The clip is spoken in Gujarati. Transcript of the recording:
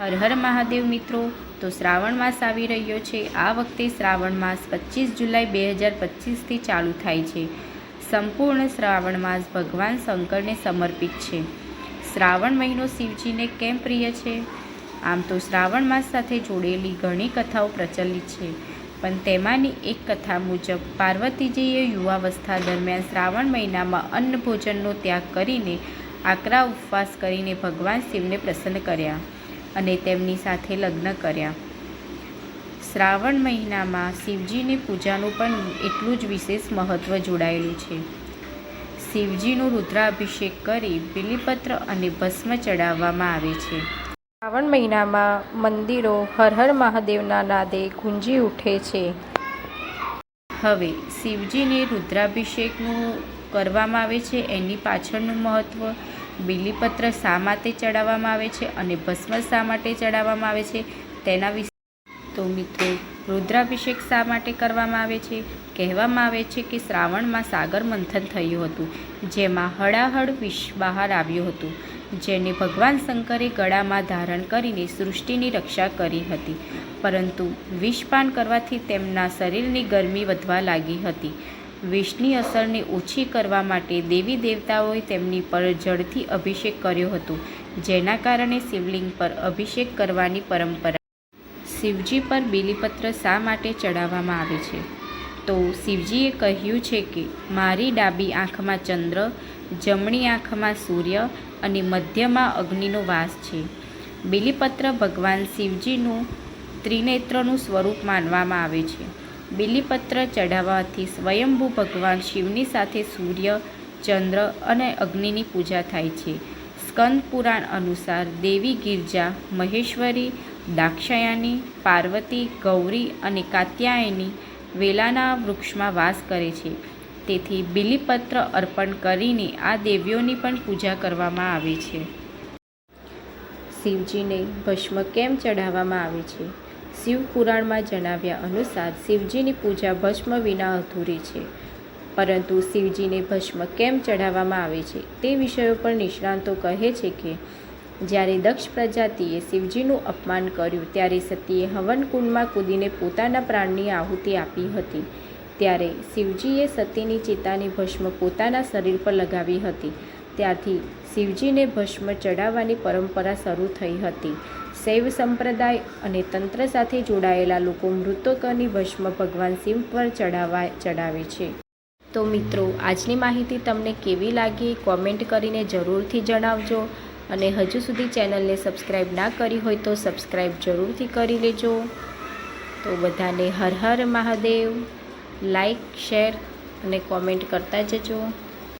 હર હર મહાદેવ મિત્રો. તો શ્રાવણ માસ આવી રહ્યો છે. આ વખતે શ્રાવણ માસ પચીસ જુલાઈ બે હજાર પચીસથી ચાલુ થાય છે. સંપૂર્ણ શ્રાવણ માસ ભગવાન શંકરને સમર્પિત છે. શ્રાવણ મહિનો શિવજીને કેમ પ્રિય છે? આમ તો શ્રાવણ માસ સાથે જોડેલી ઘણી કથાઓ પ્રચલિત છે. પણ તેમાંની એક કથા મુજબ પાર્વતીજીએ યુવાવસ્થા દરમિયાન શ્રાવણ મહિનામાં અન્ન ભોજનનો ત્યાગ કરીને આકરા ઉપવાસ કરીને ભગવાન શિવને પ્રસન્ન કર્યા. અને તેમની સાથે લગ્ન કર્યા. શ્રાવણ મહિનામાં શિવજીની પૂજાનું પણ એટલું જ વિશેષ મહત્ત્વ જોડાયેલું છે. શિવજીનો રુદ્રાભિષેક કરી બિલીપત્ર અને ભસ્મ ચડાવવામાં આવે છે. શ્રાવણ મહિનામાં મંદિરો હર હર મહાદેવના નાદે ગુંજી ઉઠે છે. હવે શિવજીને રુદ્રાભિષેકનું કરવામાં આવે છે એની પાછળનું મહત્ત્વ બિલીપત્ર શા માટે ચડાવવામાં આવે છે અને ભસ્મ શા માટે ચડાવવામાં આવે છે? તેના વિશે તો મિત્રો, રુદ્રાભિષેક શા માટે કરવામાં આવે છે? કહેવામાં આવે છે કે શ્રાવણમાં સાગર મંથન થયું હતું, જેમાં હળાહળ વિષ બહાર આવ્યું હતું, જેને ભગવાન શંકરે ગળામાં ધારણ કરીને સૃષ્ટિની રક્ષા કરી હતી. પરંતુ વિષપાન કરવાથી તેમના શરીરની ગરમી વધવા લાગી હતી. વિષની અસરને ઓછી કરવા માટે દેવી દેવતાઓએ તેમની પર જળથી અભિષેક કર્યો હતો, જેના કારણે શિવલિંગ પર અભિષેક કરવાની પરંપરા શિવજી પર બિલીપત્ર શા માટે ચડાવવામાં આવે છે? તો શિવજીએ કહ્યું છે કે, મારી ડાબી આંખમાં ચંદ્ર, જમણી આંખમાં સૂર્ય અને મધ્યમાં અગ્નિનો વાસ છે. બિલીપત્ર ભગવાન શિવજીનું ત્રિનેત્રનું સ્વરૂપ માનવામાં આવે છે. બીલીપત્ર ચઢાવવાથી સ્વયંભૂ ભગવાન શિવની સાથે સૂર્ય, ચંદ્ર અને અગ્નિની પૂજા થાય છે. સ્કંદ પુરાણ અનુસાર દેવી ગિરજા, મહેશ્વરી દાક્ષાયાની પાર્વતી, ગૌરી અને કાત્યાયની વેલાના વૃક્ષમાં વાસ કરે છે. તેથી બિલીપત્ર અર્પણ કરીને આ દેવીઓની પણ પૂજા કરવામાં આવે છે. શિવજીને ભસ્મ કેમ ચઢાવવામાં આવે છે? શિવ પુરાણમાં જણાવ્યા અનુસાર શિવજીની પૂજા ભસ્મ વિના અધૂરી છે. પરંતુ શિવજીને ભસ્મ કેમ ચઢાવવામાં આવે છે તે વિષયો પર નિષ્ણાંતો કહે છે કે, જ્યારે દક્ષ પ્રજાતિએ શિવજીનું અપમાન કર્યું ત્યારે સતીએ હવનકુંડમાં કૂદીને પોતાના પ્રાણની આહુતિ આપી હતી. ત્યારે શિવજીએ સતીની ચિતાની ભસ્મ પોતાના શરીર પર લગાવી હતી. ત્યારથી શિવજીને ભસ્મ ચડાવવાની પરંપરા શરૂ થઈ હતી. શૈવ સંપ્રદાય અને તંત્ર સાથે જોડાયેલા લોકો મૃતકોની ભસ્મ ભગવાન શિવ પર ચડાવવા ચડાવે છે. તો મિત્રો, આજની માહિતી તમને કેવી લાગી? કોમેન્ટ કરીને જરૂરથી જણાવજો અને હજુ સુધી ચેનલને સબસ્ક્રાઈબ ના કરી હોય તો સબસ્ક્રાઈબ જરૂરથી કરી લેજો. તો બધાને હર હર મહાદેવ. લાઈક શેર અને કોમેન્ટ કરતા જજો.